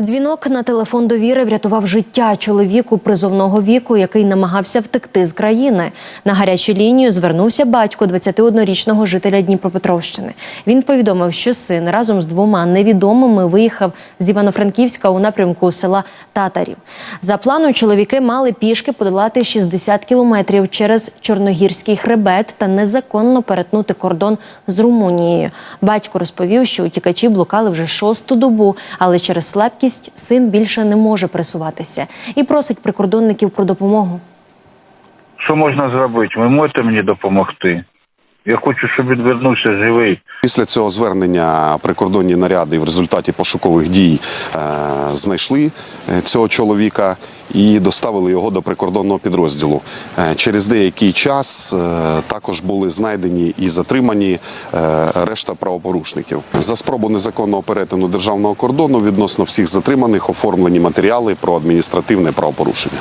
Дзвінок на телефон довіри врятував життя чоловіку призовного віку, який намагався втекти з країни. На гарячу лінію звернувся батько 21-річного жителя Дніпропетровщини. Він повідомив, що син разом з двома невідомими виїхав з Івано-Франківська у напрямку села Татарів. За планом чоловіки мали пішки подолати 60 кілометрів через Чорногірський хребет та незаконно перетнути кордон з Румунією. Батько розповів, що утікачі блукали вже шосту добу, але через слабкість син більше не може пересуватися і просить прикордонників про допомогу. Що можна зробити? Ви можете мені допомогти? Я хочу, щоб він вернувся живий. Після цього звернення прикордонні наряди в результаті пошукових дій е, знайшли е, цього чоловіка і доставили його до прикордонного підрозділу. Е, через деякий час е, також були знайдені і затримані е, решта правопорушників. За спробу незаконного перетину державного кордону відносно всіх затриманих оформлені матеріали про адміністративне правопорушення.